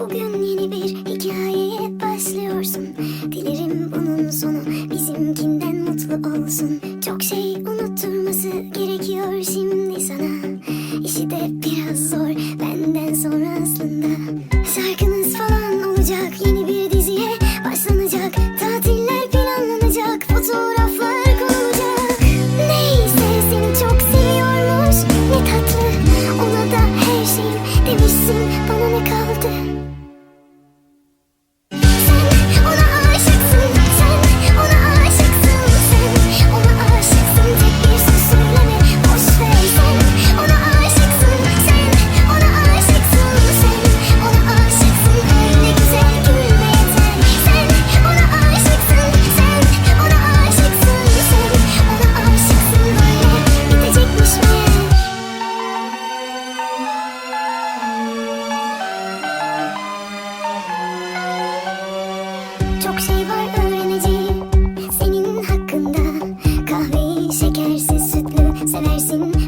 Bugün yeni bir hikayeye başlıyorsun. Dilerim bunun sonu bizimkinden mutlu olsun. Çok şey unutturması gerekiyor şimdi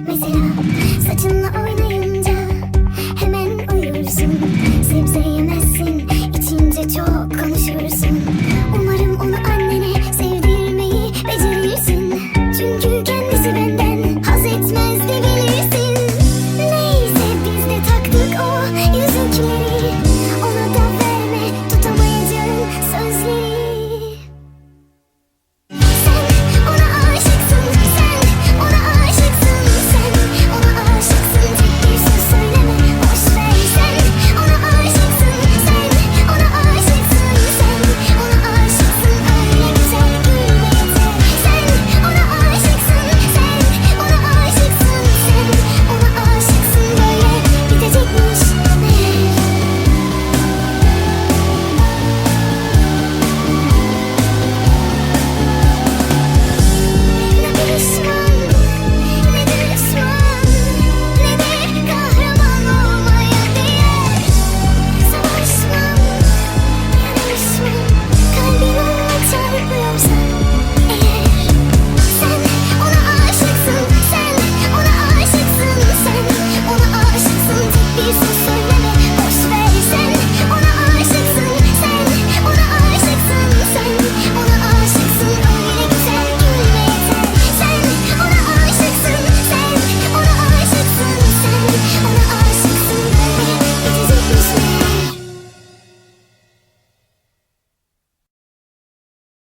Mesela saçınla oyna